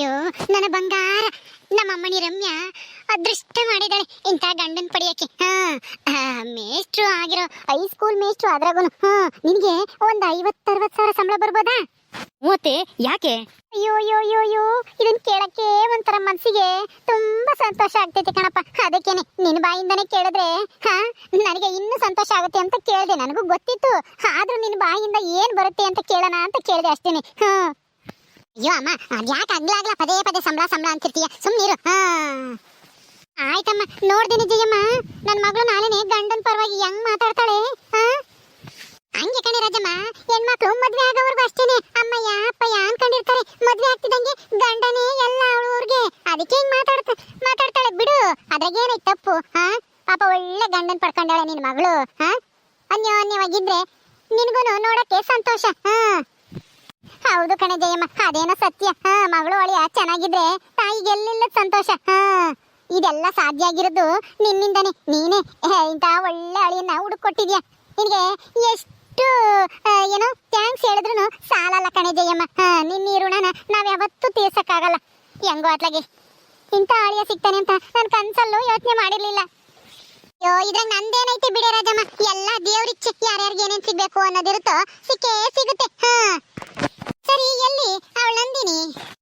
ಅಯ್ಯೋ ನನ್ನ ಬಂಗಾರ. ನಮ್ಮ ಅಮ್ಮಣಿ ರಮ್ಯಾ ಅದೃಷ್ಟ ಮಾಡಿದಾಳೆ ಇಂಥ ಗಂಡನ್ ಪಡಿಯಕ್ಕೆ. ಹಾ ಮೇಷ್ಟ್ರು ಆಗಿರೋ ಹೈಸ್ಕೂಲ್ ಮೇಷ್ಟ್ರು ಅದ್ರಾಗೂ ಹಾ ನಿನಗೆ ಒಂದು ಐವತ್ತರವತ್ತು ಸಾವಿರ ಸಂಬಳ ಬರ್ಬೋದಾ? ಮೂವತ್ತೆ? ಯಾಕೆ? ಅಯ್ಯೋ ಅಯ್ಯೋ ಅಯ್ಯೋ ಅಯ್ಯೋ ಇದನ್ನ ಕೇಳಕ್ಕೆ ಒಂಥರ ಮನ್ಸಿಗೆ ತುಂಬಾ ಸಂತೋಷ ಆಗ್ತೈತೆ ಕಣಪ್ಪ. ಅದಕ್ಕೇನೆ ನಿನ್ನ ಬಾಯಿಂದನೇ ಕೇಳಿದ್ರೆ ಹಾ ನನಗೆ ಇನ್ನೂ ಸಂತೋಷ ಆಗುತ್ತೆ ಅಂತ ಕೇಳಿದೆ. ನನಗೂ ಗೊತ್ತಿತ್ತು. ಆದ್ರೂ ನಿನ್ನ ಬಾಯಿಂದ ಏನ್ ಬರುತ್ತೆ ಅಂತ ಕೇಳೋಣ ಅಂತ ಕೇಳಿದೆ ಅಷ್ಟೇನೆ. ಹಾ ಅಯ್ಯೋ ಅಮ್ಮ ಅದ್ಯಾಕೆ ಆಗ್ಲಾಗ್ಲ ಪದೇ ಪದೇ ಸಂಬಳ ಸಂಬಳ ಅಂತಿರ್ತೀಯ? ಸುಮ್ಮನಿರು ಆಯ್ತಮ್ಮ ನೋಡ್ದಿನಿ ಜಯಮ್ಮ. ನನ್ನ ಮಗಳು ನಾಳೆನೆ ಗಂಡನ ಪರವಾಗಿ ಹೆಂಗ್ ಮಾತಾಡ್ತಾಳೆ? ಹಂಗೆ ಕಣೆ ರಾಜಮ್ಮ, ಹೆಣ್ಮಕ್ಳು ಮದ್ವೆ ಆಗೋವರೆಗೂ ಅಷ್ಟೇನೆ. ಅಮ್ಮಯ್ಯ, ಅಪ್ಪಯ್ಯ ಅನ್ಕೊಂಡಿರ್ತಾರೆ, ಮದ್ವೆ ಆಗ್ತಿದಂಗೆ ಗಂಡನೇ ಎಲ್ಲ ಅವ್ರಿಗೆ ಅದಕ್ಕೆ ಹಿಂಗ್ ಮಾತಾಡ್ತ, ಮಾತಾಡ್ತಾಳೆ ಬಿಡು. ಅದ್ರಾಗೇನೈತ್ ತಪ್ಪು? ಹಾ? ಪಾಪ ಒಳ್ಳೆ ಗಂಡನ್ ಪಡ್ಕೊಂಡಾಳೆ ನಿನ್ ಮಗಳು. ಹಾ? ಅನ್ಯೋನ್ಯವಾಗಿದ್ರೆ ನಿನ್ಗೂನು ನೋಡಕ್ಕೆ ಸಂತೋಷ. ಹಾ. ಹೌದು ಕಣೆ ಜಯಮ್ಮ, ಅದೇನೋ ಸತ್ಯ. ಹಾ, ಮಗಳು ಅಳಿಯ ಚೆನ್ನಾಗಿದ್ರೆ ತಾಯಿಗೆ ಎಲ್ಲಿಲ್ಲ ಸಂತೋಷ. ಹಾ, ಇದೆಲ್ಲ ಸಾಧ್ಯ ಆಗಿರೋದು ನಿನ್ನಿಂದನೇ. ನೀನೇ ಇಂತ ಒಳ್ಳೆ ಅಳಿಯನ್ನ ಹುಡುಕೊಟ್ಟಿದ್ಯಾ? ನಿನಗೆ ಎಷ್ಟು ಏನೋ ಥ್ಯಾಂಕ್ಸ್ ಹೇಳಿದ್ರು ಸಾಲಲ್ಲ ಕಣೆ ಜಯಮ್ಮ. ಹಾ, ನಿನ್ನ ಈ ಋಣನ ನಾವ್ ಯಾವತ್ತೂ ತೀರ್ಸಕ್ಕಾಗಲ್ಲ. ಹೆಂಗೋ ಅತ್ಲಾಗೆ ಇಂಥ ಅಳಿಯ ಸಿಗ್ತಾನೆ ಅಂತ ನಾನು ಕನ್ಸಲ್ಲೂ ಯೋಚನೆ ಮಾಡಿರ್ಲಿಲ್ಲ. ಅಯ್ಯೋ, ಇದ್ರಾಗ ನಂದೇನೈತೆ ಬಿಡೆ ರಾಜಮ್ಮ? ಎಲ್ಲ ದೇವ್ರಿಚ್ಛೆ. ಯಾರ್ಯಾರಿಗೆ ಏನೇನ್ ಸಿಗ್ಬೇಕು ಅನ್ನೋದಿರುತ್ತೋ ಸಿಕ್ಕೇ ಸಿಗುತ್ತೆ. ಹಾ. ಸರಿ ಎಲ್ಲಿ ಅವಳು ನಂದಿನಿ.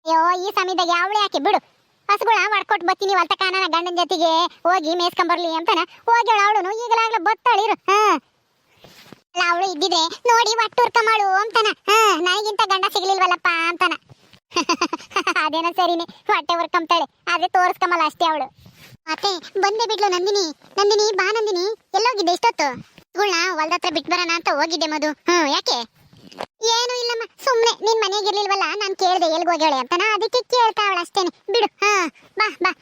ಅಯ್ಯೋ, ಈ ಸಮಯದಾಗ ಅವಳು ಯಾಕೆ ಬಿಡು. ಹಸುಗಳ ಮಾಡ್ಕೊಟ್ ಬತ್ತೀನಿ ವಲ್ತಕ ನನ್ನ ಗಂಡನ ಜೊತೆಗೆ ಹೋಗಿ ಮೇಸ್ಕೊಂಬರ್ಲಿ ಅಂತಾನ. ಹೋಗಿ ಅವಳು ಈಗಲಾಗ್ಲೂ ಬತ್ತಾಳಿರು ಹಾ. ಅವಳು ಇದ್ದಿದ್ರೆ ನೋಡಿ ಒಟ್ಟೂರ್ಕ ಮಾಡು ಅಂತಾನ. ಹಾ, ನನಗಿಂತ ಗಂಡ ಸಿಗ್ಲಿಲ್ವಲ್ಲಪ್ಪ ಅಂತಾನ. ಅದೇನೋ ಸರಿನೆ. ಹೊಟ್ಟೆ ಉರ್ಕಂತಾಳೆ ಆದ್ರೆ ತೋರಿಸ್ಕೊಂಬಲ್ಲ ಅಷ್ಟೇ ಅವಳು. ಮತ್ತೆ ಬಂದೆ ಬಿಡ್ಲು ನಂದಿನಿ. ನಂದಿನಿ, ಬಾ ನಂದಿನಿ. ಎಲ್ಲೋಗಿದ್ದೆ, ಇಷ್ಟೊತ್ತು? ಗುಳ್ಳ ಹೊಲ್ದ ಬಿಟ್ ಬಿಟ್ಟು ಬರೋಣ ಅಂತ ಹೋಗಿದ್ದೆ ಮದು ಹ್ಞೂ ಯಾಕೆ? ಏನು ಇಲ್ಲಮ್ಮ, ಸುಮ್ನೆ. ನಿನ್ ಮನೆಗಿರ್ಲಿಲ್ವಲ್ಲ, ನಾನ್ ಕೇಳ್ದೆ ಎಲ್ಗ್ ಹೋಗ್ಯಾಳೆ ಅಂತನ? ಅದಕ್ಕೆ ಕೇಳ್ತಾವಳ ಅಷ್ಟೇನೆ. ಬಿಡು. ಹಾ, ಬಾ ಬಾ.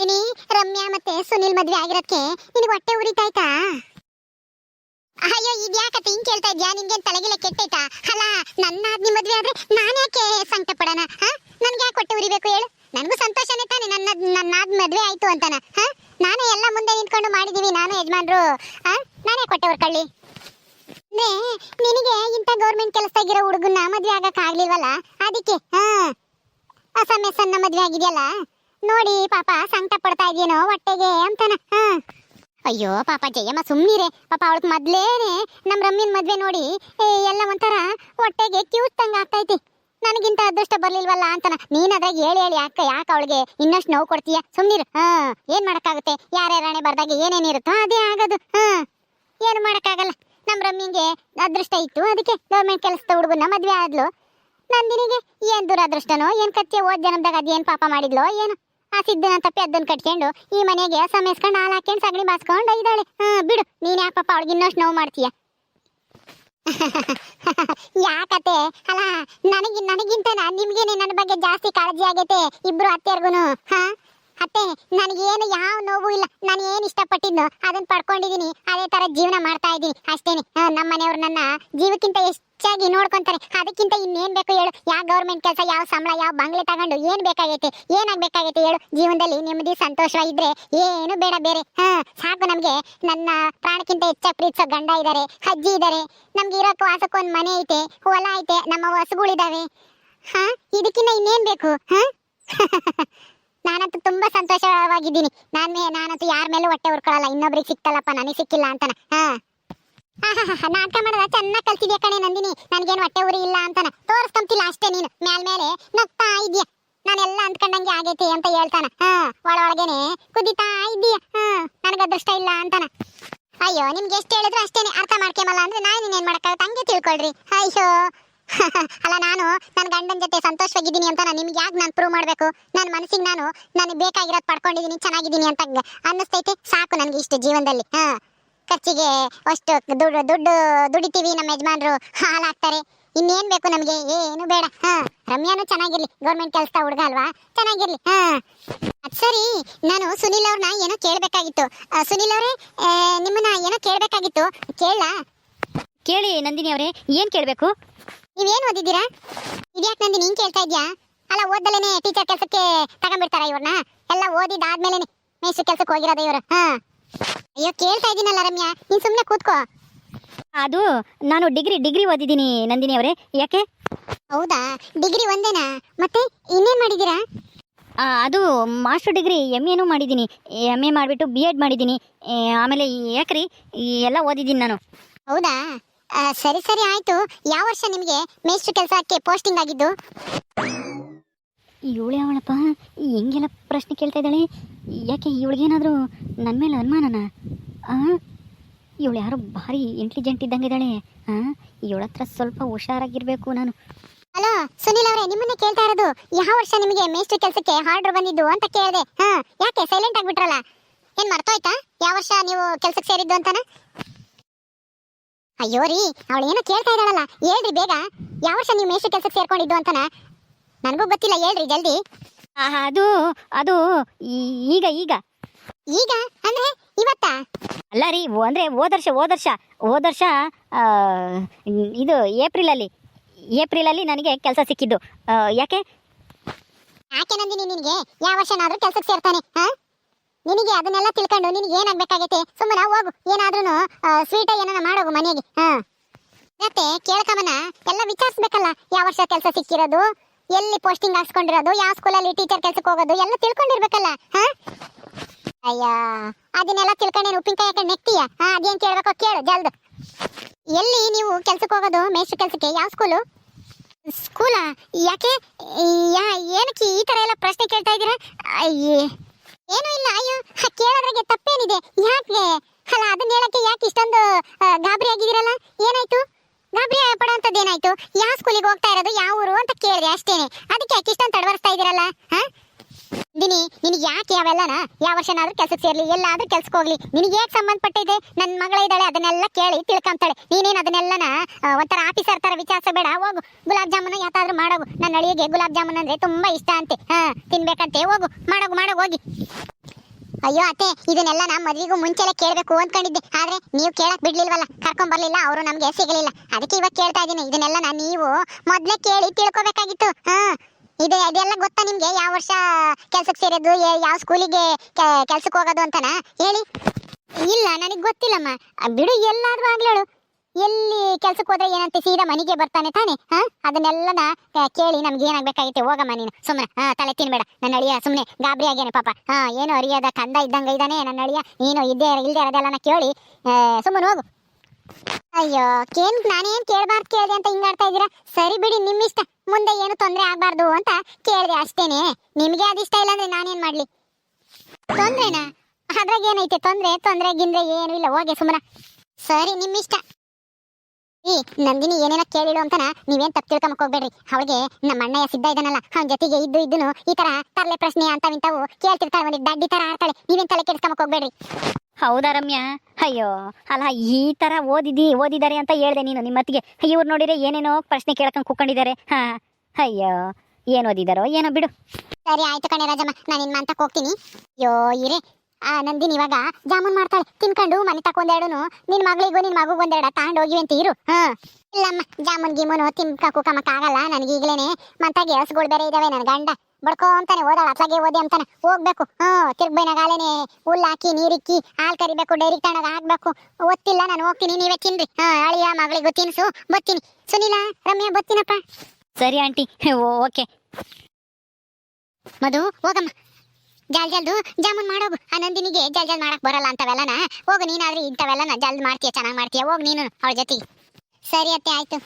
ದಿನಿ ರಮ್ಯಾ ಮತ್ತೆ ಸುನಿಲ್ ಮದ್ವೆ ಆಗಿರೋದಕ್ಕೆ ನಿನಗೆ ಹೊಟ್ಟೆ ಉರಿತಾಯ್ತಾ? ಅಯ್ಯೋ, ಇದ್ಯಾಕತ್ತೆ? ಹಿಂಗ್ ಕೇಳ್ತಾ ಇದ್ಯಾ? ನಿನ್ಗೇನ್ ತಲೆಗಿಲೆ ಕೆಟ್ಟೈತಾ? ಅಲ್ಲ ನನ್ನ ಆದ್ನಿ ಮದ್ವೆ ಆದ್ರೆ ನಾನ್ಯಾಕೆ ಸಂಕಟ ಪಡೋಣ, ಹಾ? ನನ್ಗೆ ಯಾಕೆ ಹೊಟ್ಟೆ ಉರಿಬೇಕು ಹೇಳು? ನನಗೂ ಸಂತೋಷನೇ ತಾನೆ ನನ್ನ ನನ್ನಾದ್ ಮದ್ವೆ ಆಯ್ತು ಅಂತಾನ, ಹಾ? ನಾನೇ ಎಲ್ಲ ಮುಂದೆ ನಿಂತ್ಕೊಂಡು ಮಾಡಿದೀವಿ, ನಾನು ಯಜಮಾನ್ರು, ಹಾ? ನಾನೇ ಕೊಟ್ಟೆ ಹೊರ್ಕೊಳ್ಳಿ ಅಂದ್ರೆ ನಿನಗೆ ಇಂಥ ಗೌರ್ಮೆಂಟ್ ಕೆಲಸದಾಗಿರೋ ಹುಡುಗನ ಮದ್ವೆ ಆಗಕ್ ಆಗ್ಲಿಲ್ವಲ್ಲ? ಅದಕ್ಕೆ ಹಾ. ಅಸಮ್ಯ ಮದ್ವೆ ಆಗಿದೆಯಲ್ಲ? ನೋಡಿ ಪಾಪ ಸಂಕಟ ಪಡ್ತಾ ಇದೆಯೇನೋ ಹೊಟ್ಟೆಗೆ ಅಂತಾನ ಅಯ್ಯೋ ಪಾಪ ಜಯಮ್ಮ ಸುಮ್ಮನಿರೆ ಪಾಪ ಅವಳಕ್ ಮೊದ್ಲೇನೆ ನಮ್ಮ ರಮ್ಮಿನ ಮದ್ವೆ ನೋಡಿ ಏ, ಎಲ್ಲ ಒಂಥರ ಹೊಟ್ಟೆಗೆ ತಂಗ ಆಗ್ತೈತಿ. ನನಗಿಂತ ಅದೃಷ್ಟ ಬರ್ಲಿಲ್ವಲ್ಲ ಅಂತನ. ನೀನ್ ಹೇಳಿ ಹೇಳಿ ಯಾಕೆ ಯಾಕೆ ಅವಳಿಗೆ ಇನ್ನಷ್ಟು ನೋವು ಕೊಡ್ತೀಯ? ಸುಮ್ನಿರು ಹಾ. ಏನ್ ಮಾಡಕ್ಕಾಗುತ್ತೆ? ಯಾರ್ಯಾರಣೆ ಬರ್ದಾಗ ಏನೇನಿರುತ್ತೋ ಅದೇ ಆಗೋದು ಹಾ. ಏನು ಮಾಡಕ್ಕಾಗಲ್ಲ. ನಮ್ ರಮ್ಯಂಗೆ ಅದೃಷ್ಟ ಇತ್ತು. ಅದಕ್ಕೆ ಗೌರ್ಮೆಂಟ್ ಕೆಲಸದ ಹುಡುಗನ ಮದುವೆ ಆದ್ಲು. ನಂದಿನಿಗೆ ಏನ್ ದುರದೃಷ್ಟನೋ, ಏನ್ ಕತ್ತೆ ಓದ್ ಜನ್ಮದಾಗ ಅದೇನ್ ಪಾಪ ಮಾಡಿದ್ಲೋ, ಏನು. ಆ ಸಿದ್ದನ ತಪ್ಪಿ ಅದನ್ನ ಕಟ್ಕೊಂಡು ಈ ಮನೆಗೆ ಸಮಯಸ್ಕೊಂಡು ಹಾಲು ಹಾಕೊಂಡು ಸಗಣಿ ಬಾಸ್ಕೊಂಡು ಇದ್ದಾಳೆ. ಹಾ, ಬಿಡು, ನೀನ್ ಯಾಕೆ ಪಾಪ ಅವಳಿಗೆ ಇನ್ನಷ್ಟು ನೋವು ಮಾಡ್ತೀಯ? ಯಾಕತೆ ಅಲ್ಲ ನನಗೆ ನನಗಿಂತ ನಿಮ್ಗೇನೆ ನನ್ನ ಬಗ್ಗೆ ಜಾಸ್ತಿ ಕಾಳಜಿ ಆಗೈತೆ, ಇಬ್ರು ಅತ್ತೆಯರ್ಗುನು, ಹಾ? ಅತ್ತೆ, ನನಗೇನು ಯಾವ ನೋವು ಇಲ್ಲ. ನಾನು ಏನು ಇಷ್ಟಪಟ್ಟಿದ್ನೋ ಅದನ್ನ ಪಡ್ಕೊಂಡಿದ್ದೀನಿ ಅದೇ ತರ ಜೀವನ ಮಾಡ್ತಾ ಇದ್ದೀನಿ. ಅಷ್ಟೇನೆ. ನಮ್ಮ ಮನೆಯವ್ರು ನನ್ನ ಜೀವಕ್ಕಿಂತ ಹೆಚ್ಚಾಗಿ ನೋಡ್ಕೊಂತಾರೆ. ಅದಕ್ಕಿಂತ ಇನ್ನೇನ್ ಬೇಕು ಹೇಳು. ಯಾವ ಗೌರ್ಮೆಂಟ್ ಕೆಲಸ, ಯಾವ ಸಂಬಳ, ಯಾವ ಬಂಗ್ಲೆ ತಗೊಂಡು ಏನು ಬೇಕಾಗೈತೆ ಏನಾಗಬೇಕಾಗೈತೆ ಹೇಳು. ಜೀವನದಲ್ಲಿ ನೆಮ್ಮದಿ, ಸಂತೋಷ ಇದ್ರೆ ಏನು ಬೇಡ ಬೇರೆ. ಹಾ, ಸಾಕು ನಮಗೆ. ನನ್ನ ಪ್ರಾಣಕ್ಕಿಂತ ಹೆಚ್ಚಾಗಿ ಪ್ರೀತಿಸೋ ಗಂಡ ಇದ್ದಾರೆ ಅಜ್ಜಿ ಇದ್ದಾರೆ ನಮ್ಗೆ ಇರೋಕೆ ವಾಸಕ್ಕೆ ಒಂದು ಮನೆ ಐತೆ, ಹೊಲ ಐತೆ, ನಮ್ಮ ಹಸುಗಳಿದ್ದಾವೆ ಹಾ, ಇದಕ್ಕಿಂತ ಇನ್ನೇನ್ ಬೇಕು? ಹಾ? ನಾನಂತೂ ತುಂಬಾ ಸಂತೋಷವಾಗಿದ್ದೀನಿ. ನಾನ್ ನಾನಂತೂ ಯಾರ ಮೇಲೂ ಹೊಟ್ಟೆ ಹುರ್ಕೊಳ್ಳಲ್ಲ ಇನ್ನೊಬ್ರಿಗೆ ಸಿಕ್ತಲ್ಲಪ್ಪ, ನನಗೆ ಸಿಕ್ಕಿಲ್ಲ ಅಂತನ. ಹಾ. ನಾಟಕ ಮಾಡೋದ? ಚೆನ್ನಾಗಿ ಕಲ್ತಿದ್ಯಾ ಕಣೆ ನಂದಿನಿ? ನನಗೇನು ಹೊಟ್ಟೆ ಉರಿ ಇಲ್ಲ ಅಂತಾನ. ತೋರಿಸ್ಕೊಂತಿಲ್ಲ ಅಷ್ಟೇ ನೀನು. ಮ್ಯಾಲ ಮೇಲೆ ನಗ್ತಾ ಇದೀಯ? ನಾನೆಲ್ಲ ಅಂದ್ಕೊಂಡಂಗೆ ಆಗೈತಿ ಅಂತ ಹೇಳ್ತಾನ. ಹಾ ಒಳ ಒಳಗೇನೆ ಕುದಿತಾ ಇದೀಯ ನನಗೆ ಅದೃಷ್ಟ ಇಲ್ಲ ಅಂತಾನ. ಅಯ್ಯೋ, ನಿಮ್ಗೆ ಎಷ್ಟು ಹೇಳಿದ್ರು ಅಷ್ಟೇನೆ ಅರ್ಥ ಮಾಡ್ಕೊಂಬಲ್ಲ ಅಂದ್ರೆ ನಾನು ಏನ್ ಮಾಡಕ್ಕಾಗುತ್ತೆ? ಹಂಗೆ ತಿಳ್ಕೊಳ್ರಿ. ಅಯ್ಯೋ ಅಲ್ಲ, ನಾನು ನನ್ನ ಗಂಡನ ಜೊತೆ ಸಂತೋಷವಾಗಿದ್ದೀನಿ ಅಂತ ನಾನು ನಿಮ್ಗೆ ಯಾಕೆ ನಾನು ಪ್ರೂವ್ ಮಾಡಬೇಕು? ನನ್ನ ಮನಸ್ಸಿಗೆ ನಾನು ನನಗೆ ಬೇಕಾಗಿರೋದು ಪಡ್ಕೊಂಡಿದ್ದೀನಿ ಚೆನ್ನಾಗಿದ್ದೀನಿ ಅಂತ ಅನ್ನಿಸ್ತೈತೆ? ಸಾಕು ನನಗೆ ಇಷ್ಟು ಜೀವನದಲ್ಲಿ. ಹಾ. ಖರ್ಚಿಗೆ ಅಷ್ಟು ದುಡ್ಡು ದುಡ್ಡು ದುಡಿತೀವಿ ನಮ್ಮ ಯಜಮಾನರು. ಹಾಳಾಗ್ತಾರೆ. ಇನ್ನೇನು ಬೇಕು ನಮಗೆ? ಏನು ಬೇಡ. ಹಾ. ರಮ್ಯಾನು ಚೆನ್ನಾಗಿರ್ಲಿ. ಗೌರ್ಮೆಂಟ್ ಕೆಲಸ ಹುಡುಗ ಅಲ್ವಾ? ಚೆನ್ನಾಗಿರ್ಲಿ. ಹಾ. ಅದು ಸರಿ. ನಾನು ಸುನಿಲ್ ಅವ್ರನ್ನ ಏನೋ ಕೇಳಬೇಕಾಗಿತ್ತು. ಸುನಿಲ್ ಅವರೇ ನಿಮ್ಮನ್ನ ಏನೋ ಕೇಳಬೇಕಾಗಿತ್ತು. ಕೇಳಲಾ? ಕೇಳಿ ನಂದಿನಿ ಅವರೇ, ಏನು ಕೇಳ್ಬೇಕು? ನೀವೇನ್ ಓದಿದ್ದೀರಾ? ಇದ್ಯಾಕೆ ನಂದಿ ನೀನು ಕೇಳ್ತಾ ಇದೆಯಾ? ಅಲ್ಲ ಓದ್ದಲೇನೆ ಟೀಚರ್ ಕೆಲಸಕ್ಕೆ ತಗೊಂಡ್ಬಿಡ್ತಾರ ಇವ್ರನ್ನ? ಎಲ್ಲ ಓದಿದಾದ್ಮೇಲೆನೆ ಮೇಸ್ಟ್ರು ಕೆಲಸಕ್ಕೆ ಹೋಗಿರೋದು ಇವರು. ಹಾಂ. ಅಯ್ಯೋ ಕೇಳ್ತಾ ಇದ್ದೀನಲ್ಲ ರಮ್ಯಾ ನೀನು ಸುಮ್ಮನೆ ಕೂತ್ಕೋ. ಅದು ನಾನು ಡಿಗ್ರಿ ಡಿಗ್ರಿ ಓದಿದ್ದೀನಿ ನಂದಿನಿ ಅವರೇ. ಯಾಕೆ? ಹೌದಾ? ಡಿಗ್ರಿ ಒಂದೇನಾ? ಮತ್ತೆ ಇನ್ನೇನು ಮಾಡಿದ್ದೀರಾ? ಅದು ಮಾಸ್ಟರ್ ಡಿಗ್ರಿ ಎಂ ಎನೂ ಮಾಡಿದ್ದೀನಿ. ಎಂ ಎ ಮಾಡಿಬಿಟ್ಟು ಬಿ ಎಡ್ ಮಾಡಿದ್ದೀನಿ. ಆಮೇಲೆ ಯಾಕ್ರಿ? ಎಲ್ಲ ಓದಿದ್ದೀನಿ ನಾನು. ಹೌದಾ? ಸರಿ ಸರಿ ಆಯ್ತು. ಯಾವ ವರ್ಷ ನಿಮಗೆ ಮೇಸ್ಟ್ರು ಕೆಲಸಕ್ಕೆ ಪೋಸ್ಟಿಂಗ್ ಆಗಿದ್ದು? ಇವಳು ಯಾವಳಪ್ಪ ಹೆಂಗೆಲ್ಲ ಪ್ರಶ್ನೆ ಕೇಳ್ತಾ ಇದ್ದಾಳೆ. ಯಾಕೆ ಇವಳಿಗೇನಾದರೂ ನನ್ನ ಮೇಲೆ ಅನುಮಾನನ? ಇವಳು ಯಾರೋ ಭಾರಿ ಇಂಟೆಲಿಜೆಂಟ್ ಇದ್ದಂಗೆ ಇದ್ದಾಳೆ. ಹಾಂ ಇವಳ ಹತ್ರ ಸ್ವಲ್ಪ ಹುಷಾರಾಗಿರಬೇಕು ನಾನು. ಹಲೋ ಸುನಿಲ್ ಅವರೇ ನಿಮ್ಮನ್ನೇ ಕೇಳ್ತಾ ಇರೋದು ಯಾವ ವರ್ಷ ನಿಮಗೆ ಮೇಸ್ಟ್ರಿ ಕೆಲಸಕ್ಕೆ ಆರ್ಡರ್ ಬಂದಿದ್ದು ಅಂತ ಕೇಳಿದೆ. ಹಾ ಯಾಕೆ? ಸೈಲೆಂಟ್ ಆಗಿಬಿಟ್ರಲ್ಲ. ಏನ್ ಮರ್ತೋಯ್ತಾ? ಯಾವ ವರ್ಷ ನೀವು ಕೆಲ್ಸಕ್ಕೆ ಸೇರಿದ್ದು ಅಂತಾನ? ಅಯ್ಯೋ ರೀ ಅವಳು ಏನೋ ಕೇಳ್ತಾ ಇದ್ದಾಳಲ್ಲ. ಹೇಳ್ರಿ ಬೇಗ. ಯಾವ ವರ್ಷ ನೀವು ಮೇಸ್ಟ್ರು ಕೆಲಸಕ್ಕೆ ಸೇರ್ಕೊಂಡಿದ್ದು ಅಂತನ? ನನಗೂ ಗೊತ್ತಿಲ್ಲ ಹೇಳ್ರಿ ಜಲ್ದಿ. ಅದು ಅದು ಈಗ ಈಗ. ಈಗ? ಅಂದ್ರೆ ಇವತ್ತಾ? ಅಲ್ಲ ರೀ ಅಂದ್ರೆ ಹೋದರ್ಷ ಹೋದರ್ಷ ಹೋದ ವರ್ಷ ಹೋದ ವರ್ಷ ಏಪ್ರಿಲ್ ಇದು ಏಪ್ರಿಲಲ್ಲಿ ಏಪ್ರಿಲಲ್ಲಿ ನನಗೆ ಕೆಲಸ ಸಿಕ್ಕಿದ್ದು. ಆ, ಯಾಕೆ? ಯಾಕೆ ನಂದಿನಿ ನಿನಗೆ? ಯಾವ ವರ್ಷನಾದ್ರೂ ಕೆಲಸಕ್ಕೆ ಸೇರ್ತಾನೆ ಹಾ? ನಿನಗೆ ಅದನ್ನೆಲ್ಲ ತಿಳ್ಕೊಂಡು ನಿನಗೆ ಏನಾಗ್ಬೇಕಾಗೈತೆ? ಸುಮ್ಮನೆ ಹೋಗು. ಏನಾದ್ರೂ ಸ್ವೀಟ ಏನನ ಮಾಡೋಗು ಮನೆಗೆ. ಹಾ. ಮತ್ತೆ ಕೇಳ್ಕಮನ ಎಲ್ಲ ವಿಚಾರಿಸ್ಬೇಕಲ್ಲ, ಯಾವ ವರ್ಷ ಕೆಲಸ ಸಿಕ್ಕಿರೋದು? ಎಲ್ಲಿ ಪೋಸ್ಟಿಂಗ್ ಹಾಕ್ಸ್ಕೊಂಡಿರೋದು? ಯಾವ ಸ್ಕೂಲಲ್ಲಿ ಟೀಚರ್ ಕೆಲ್ಸಕ್ಕೆ ಹೋಗೋದು? ಎಲ್ಲ ತಿಳ್ಕೊಂಡಿರ್ಬೇಕಲ್ಲ, ಹಾ? ಅಯ್ಯ, ಅದನ್ನೆಲ್ಲ ತಿಳ್ಕೊಂಡೇನು ಉಪ್ಪಿನಕಾಯಿ ಹಾಕೊಂಡು ನೆಕ್ತೀಯ? ಹಾ, ಅದೇನ್ ಕೇಳ್ಬೇಕೋ ಕೇಳು, ಜಲ್ದು. ಎಲ್ಲಿ ನೀವು ಕೆಲ್ಸಕ್ಕೆ ಹೋಗೋದು, ಮೇಷ್ಟ್ರ ಕೆಲಸಕ್ಕೆ? ಯಾವ ಸ್ಕೂಲು ಸ್ಕೂಲಾ ಯಾಕೆ ಏನಕ್ಕೆ ಈ ಥರ ಎಲ್ಲ ಪ್ರಶ್ನೆ ಕೇಳ್ತಾ ಇದ್ದೀರಾ? ಅಯ್ಯೇ. ಏನೂ ಇಲ್ಲ, ಅಯ್ಯೋ ಕೇಳೋದ್ರಿಗೆ ತಪ್ಪೇನಿದೆ. ಯಾಕೆ? ಅಲ್ಲ, ಅದನ್ನ ಹೇಳಕ್ಕೆ ಯಾಕೆ ಇಷ್ಟೊಂದು ಗಾಬರಿ ಆಗಿದ್ದೀರಲ್ಲ? ಏನಾಯ್ತು? ಗಾಬರಿ ಪಡೋಂಥದ್ದು ಏನಾಯ್ತು ಯಾವ ಸ್ಕೂಲಿಗೆ ಹೋಗ್ತಾ ಇರೋದು? ಯಾವ ಊರು ಅಂತ ಕೇಳಿದೆ ಅಷ್ಟೇನೆ. ಅದಕ್ಕೆ ಯಾಕೆ ಇಷ್ಟೊಂದು ತಡವರಿಸ್ತಾ ಇದ್ದೀರಲ್ಲ? ದಿನಿ, ನಿನಗೆ ಯಾಕೆ ಅವೆಲ್ಲನ? ಯಾವ ವರ್ಷನಾದ್ರೂ ಕೆಲಸಕ್ಕೆ ಸೇರ್ಲಿ, ಎಲ್ಲಾದ್ರೂ ಕೆಲ್ಸಕ್ಕೆ ಹೋಗ್ಲಿ. ನಿನಗೆ ಯಾಕೆ ಸಂಬಂಧಪಟ್ಟಿದೆ ನನ್ನ ಮಗಳ ಇದ್ದಾಳೆ, ಅದನ್ನೆಲ್ಲ ಕೇಳಿ ತಿಳ್ಕೊಂತಾಳೆ. ನೀನೇನು ಅದನ್ನೆಲ್ಲನ ಒಂಥರ ಆಫೀಸರ್ ತರ ವಿಚಾರಿಸಬೇಡ ಹೋಗು. ಗುಲಾಬ್ ಜಾಮೂನ್ ಯಾತಾದ್ರೂ ಮಾಡೋಗು ನನ್ನ ಅಳಿಗೆ ಗುಲಾಬ್ ಜಾಮೂನ್ ಅಂದ್ರೆ ತುಂಬಾ ಇಷ್ಟ ಅಂತೆ. ಹಾ, ತಿನ್ಬೇಕಂತೆ, ಹೋಗು. ಮಾಡೋಗು ಮಾಡೋಗು ಹೋಗಿ. ಅಯ್ಯೋ ಅತ್ತೆ, ಇದನ್ನೆಲ್ಲ ನಾ ಮದ್ವಿಗೂ ಮುಂಚೆಲೆ ಕೇಳಬೇಕು ಅಂದ್ಕೊಂಡಿದ್ದೆ. ಆದ್ರೆ ನೀವು ಕೇಳಕ್ ಬಿಡ್ಲಿಲ್ವಲ್ಲ? ಕರ್ಕೊಂಡ್ ಬರ್ಲಿಲ್ಲ, ಅವರು ನಮ್ಗೆ ಸಿಗಲಿಲ್ಲ. ಅದಕ್ಕೆ ಇವಾಗ ಕೇಳ್ತಾ ಇದೀನಿ ಇದನ್ನೆಲ್ಲ ನೀವು ಮೊದಲೇ ಕೇಳಿ ತಿಳ್ಕೊಬೇಕಾಗಿತ್ತು. ಹಾ. ಇದೆ, ಅದೆಲ್ಲ ಗೊತ್ತಾ ನಿಮ್ಗೆ? ಯಾವ ವರ್ಷ ಕೆಲ್ಸಕ್ಕೆ ಸೇರೋದು ಯಾವ ಸ್ಕೂಲಿಗೆ ಕೆಲ್ಸಕ್ಕೆ ಹೋಗೋದು ಅಂತಾನ? ಹೇಳಿ. ಇಲ್ಲ, ನನಗೆ ಗೊತ್ತಿಲ್ಲಮ್ಮ. ಬಿಡು, ಎಲ್ಲಾದ್ರೂ ಆಗ್ಲೇಳು ಎಲ್ಲಿ ಕೆಲ್ಸಕ್ಕೆ ಹೋದ್ರೆ ಏನಂತೆ? ಸೀದಾ ಮನೆಗೆ ಬರ್ತಾನೆ ತಾನೆ, ಹಾ? ಅದನ್ನೆಲ್ಲನ ಕೇಳಿ ನಮ್ಗೆ ಏನಾಗ್ಬೇಕಾಗಿತ್ತು? ಹೋಗಮ್ಮ ನೀನು. ಸುಮ್ಮನೆ ಹಾ, ತಲೆ ತಿನ್ಬೇಡ. ನನ್ನ ಅಳಿಯ ಸುಮ್ಮನೆ ಗಾಬರಿ ಆಗ್ಯಾನೆ ಪಾಪ. ಹಾ, ಏನು ಅರಿಯದ ಕಂದ ಇದ್ದಂಗ ಇದ್ದಾನೆ ನನ್ನ ಅಳಿಯ. ನೀನು ಇದ್ದೇ, ಇಲ್ದೇ ಇರೋದೆಲ್ಲನ ಕೇಳಿ. ಸುಮ್ಮನೆ ಹೋಗು. ಅಯ್ಯೋ, ಕೇನ್, ನಾನೇನ್ ಕೇಳ್ಬಾರ್ದು ಕೇಳಿದೆ ಅಂತ ಹಿಂಗಾಡ್ತಾ ಇದ್ದೀರಾ? ಸರಿ ಬಿಡಿ, ನಿಮ್ಮಿಷ್ಟ. ಮುಂದೆ ಏನು ತೊಂದರೆ ಆಗ್ಬಾರ್ದು ಅಂತ ಕೇಳಿದೆ ಅಷ್ಟೇನೆ. ನಿಮ್ಗೆ ಅದಿಷ್ಟ ಇಲ್ಲ ಅಂದ್ರೆ ನಾನೇನ್ ಮಾಡ್ಲಿ? ತೊಂದ್ರೆನಾ? ಅದ್ರಾಗ ಏನೈತೆ? ತೊಂದ್ರೆ ತೊಂದ್ರೆ, ಗಿಂದ್ರೆ ಏನು ಇಲ್ಲ. ಹೋಗಿ ಸುಮ್ಮನ ಸರಿ, ನಿಮ್ಮಿಷ್ಟ. ಈ ನಂದಿನಿ ಏನೇನ ಕೇಳಿಳು ಅಂತನ ನೀವೇನ್ ತಪ್ಪು ತಿಳ್ಕೊಂಬಕ್ ಹೋಗ್ಬೇಡ್ರಿ ಅವಳಿಗೆ ನಮ್ಮ ಅಣ್ಣಯ್ಯ ಸಿದ್ಧ ಇದ್ದಾನಲ್ಲ ಅವನ ಜೊತೆಗೆ ಇದ್ದು ಇದ್ದುನು ಈ ತರ ತರ್ಲೆ ಪ್ರಶ್ನೆ ಅಂತ ಇಂತಾವು ಕೇಳ್ತಿರ್ತಾಳೆ ಒಂದು ಡಡ್ಡಿ ತರ ಆಡ್ತಾಳೆ. ನೀವೇನ್ ತಲೆ ಕೆಡ್ಸ್ಕೊಂಬಕ್ ಹೋಗ್ಬೇಡ್ರಿ ಹೌದಾ ರಮ್ಯಾ? ಅಯ್ಯೋ ಅಲ್ಲ ಈ ತರ ಓದಿದಿ ಓದಿದ್ದಾರೆ ಅಂತ ಹೇಳ್ದೆ ನೀನು ನಿಮ್ಮ ಮತ್ತಿಗೆ ಇವ್ರು ನೋಡಿದ್ರೆ ಏನೇನೋ ಪ್ರಶ್ನೆ ಕೇಳ್ಕೊಂಡು ಕುಕ್ಕೊಂಡಿದ್ದಾರೆ ಹಾ ಅಯ್ಯೋ ಏನು ಓದಿದಾರೋ ಏನೋ ಬಿಡು. ಸರಿ ಆಯ್ತು ಕಣೆ ರಾಜಮ್ಮ ನಾನು ಇನ್ ಅಂತ ಹೋಗ್ತೀನಿ. ಅಯ್ಯೋ ಇರೇ ಆ ನಂದಿನಿ ಇವಾಗ ಜಾಮೂನ್ ಮಾಡ್ತಾಳೆ. ತಿನ್ಕೊಂಡು ಮನೆ ತಕೊಂಡೆರಡುನು ನಿನ್ ಮಗಳಿಗೂ ನಿನ್ ಮಗು ಒಂದೆರಡ ತಗೊಂಡು ಹೋಗಿ ಅಂತ ಇರು. ಹಾ ಇಲ್ಲಮ್ಮ ಜಾಮೂನ್ ಗಿಮೂನು ತಿನ್ಕ ಕುಕಮಕ್ ಆಗಲ್ಲ. ನನಗೆ ಈಗಲೇನೆ ಮಂತಾಗಿ ಎಳ್ಸ್ಗಳು ಬೇರೆ ಇದಾವೆ ನನ್ನ ಗಂಡ. ಬಡ್ಕೋ ಅಂತಾನೆ ಓದಾಳ ಅತ್ಲಾಗೆ ಓದಿ ಅಂತಾನೆ. ಹೋಗ್ಬೇಕು. ಹ್ಮ್ ತಿರ್ಗ್ಬೈನಾಗಾಲೇನೆ ಹುಲ್ಲಾಕಿ ನೀರಿಕ್ಕಿ ಹಾಲ್ ಕರಿಬೇಕು ಡೈರಿ ತಗೊಂಡಾಗ ಹಾಕ್ಬೇಕು. ಒತ್ತಿಲ್ಲ ನಾನು ಹೋಗ್ತೀನಿ ನೀವೇ ತಿನ್ರಿ. ಹಾ ಅಳಿಯ ಮಗಳಿಗೂ ತಿನ್ಸು ಬತ್ತೀನಿ. ಸುನಿಲ ರಮ್ಯಾ ಬತ್ತೀನಪ್ಪ. ಸರಿ ಆಂಟಿ ಓಕೆ. ಮಧು ಹೋಗಮ್ಮ. ಜಲ್ ಜಲ್ದು ಜಾಮೂನ್ ಮಾಡೋಗು ಆ ನಂದಿನಿಗೆ ಜಲ್ ಜಲ್ ಮಾಡಕ್ ಬರಲ್ಲ ಅಂತವೆಲ್ಲನ. ಹೋಗು, ನೀನಾದ್ರೆ ಇಂಥವೆಲ್ಲನ ಜಲ್ದ್ ಮಾಡ್ತೀಯ, ಚೆನ್ನಾಗಿ ಮಾಡ್ತೀಯ. ಹೋಗ್ ನೀನು ಅವಳ ಜೊತೆ. ಸರಿ ಅತ್ತೆ, ಆಯ್ತು.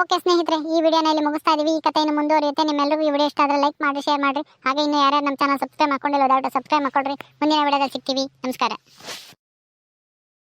ಓಕೆ ಸ್ನೇಹಿತರೆ, ಈ ವಿಡಿಯೋನ ಇಲ್ಲಿ ಮುಗಿಸ್ತಾ ಇದೀವಿ. ಈ ಕಥೆಯನ್ನು ಮುಂದುವರಿಯುತ್ತೆ. ನಿಮ್ಮೆಲ್ಲರಿಗೂ ಈ ವಿಡಿಯೋ ಇಷ್ಟ ಆದ್ರೆ ಲೈಕ್ ಮಾಡಿ ಶೇರ್ ಮಾಡಿ ಹಾಗೆ ಇನ್ನು ಯಾರ್ಯಾರು ನಮ್ಮ ಚಾನಲ್ ಸಬ್ಸ್ಕ್ರೈಬ್ ಮಾಡ್ಕೊಂಡಿಲ್ಲ, ದಯವಿಟ್ಟು ಸಬ್ಸ್ಕ್ರೈಬ್ ಮಾಡ್ಕೊಳ್ರಿ ಮುಂದಿನ ವಿಡಿಯೋದಲ್ಲಿ ಸಿಗ್ತೀವಿ. ನಮಸ್ಕಾರ.